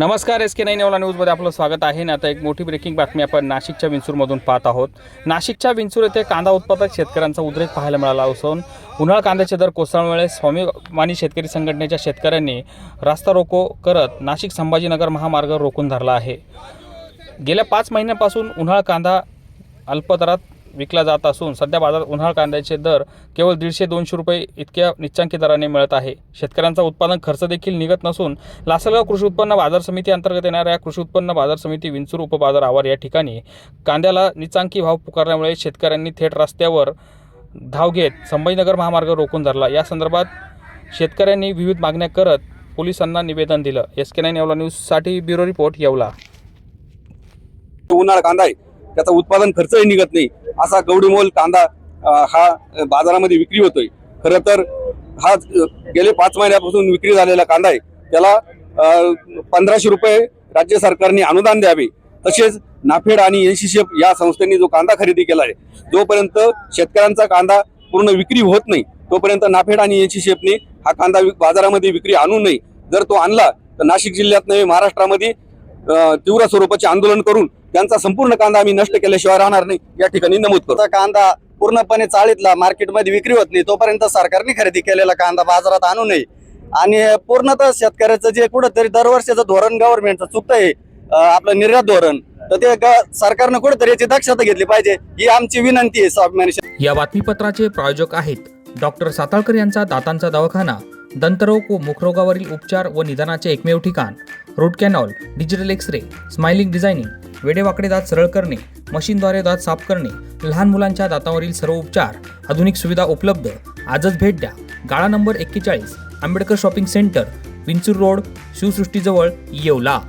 नमस्कार S K nine एवला न्यूजमध्ये आपलं स्वागत आहे. ना आता एक मोठी ब्रेकिंग बातमी आपण नाशिकच्या विंचूरमधून पाहत आहोत. नाशिकच्या विंचूर येथे कांदा उत्पादक शेतकऱ्यांचा उद्रेक पाहायला मिळाला असून उन्हाळ कांद्याचे दर कोसळल्यामुळे स्वाभिमानी शेतकरी संघटनेच्या शेतकऱ्यांनी रास्ता रोको करत नाशिक संभाजीनगर महामार्ग रोखून धरला आहे. गेल्या पाच महिन्यापासून उन्हाळ कांदा अल्पदरात विकला जात असून सध्या बाजारात उन्हाळ कांद्याचे दर केवळ दीडशे दोनशे रुपये इतक्या निच्चांकी दराने मिळत आहे. शेतकऱ्यांचा उत्पादन खर्च देखील निघत नसून लासलगाव कृषी उत्पन्न बाजार समिती अंतर्गत येणाऱ्या कृषी उत्पन्न बाजार समिती विंचूर उपबाजार आवार या ठिकाणी कांद्याला निचांकी भाव पुकारल्यामुळे शेतकऱ्यांनी थेट रस्त्यावर धाव घेत संभाजीनगर महामार्ग रोखून धरला. या संदर्भात शेतकऱ्यांनी विविध मागण्या करत पोलिसांना निवेदन दिलं. एस के नाईन येवला न्यूजसाठी ब्युरो रिपोर्ट येवला. उन्हाळा कांदा आहे. त्याचा उत्पादन खर्चही निघत नाही. असा गवडीमोल कांदा हा बाजारामध्ये विक्री होतोय. खरं तर हा गेले पाच महिन्यापासून विक्री झालेला कांदा आहे. त्याला पंधराशे रुपये राज्य सरकारने अनुदान द्यावे. तसेच नाफेड आणि एनसीसीएफ या संस्थेने जो कांदा खरेदी केला आहे जोपर्यंत शेतकऱ्यांचा कांदा पूर्ण विक्री होत नाही तोपर्यंत नाफेड आणि एनसीसीएफने हा कांदा बाजारामध्ये विक्री आणू नये. जर तो आणला तर नाशिक जिल्ह्यात नव्हे महाराष्ट्रामध्ये तीव्र स्वरूपाचे आंदोलन करून त्यांचा संपूर्ण कांदा आम्ही नष्ट केल्याशिवाय राहणार नाही. या ठिकाणी नमूद करतो. कांदा पूर्णपणे चाळीतला मार्केटमध्ये विक्री होत नाही तोपर्यंत सरकारने खरेदी केलेला कांदा बाजारात आणू नये. आणि पूर्णतः शेतकऱ्याचं जे कुठंतरी दरवर्षीचं धोरण गव्हर्नमेंटचं चुकतं आहे आपलं निर्यात धोरण तर ते सरकारनं कुठेतरी याची दक्षता घेतली पाहिजे ही आमची विनंती आहे स्वाभिमानी या बातमीपत्राचे प्रायोजक आहेत डॉक्टर साताळकर यांचा दातांचा दवाखाना दंतरोग व मुखरोगावरील उपचार व निदानाचे एकमेव ठिकाण. Root canal digital X ray smiling designing वेडेवाकडे दात सरळ करणे मशीनद्वारे दात साफ करणे लहान मुलांच्या दातावरील सर्व उपचार आधुनिक सुविधा उपलब्ध. आजच भेट द्या. गाळा नंबर एक्केचाळीस Ambedkar shopping centre Vinchur road शिवसृष्टीजवळ Yeola.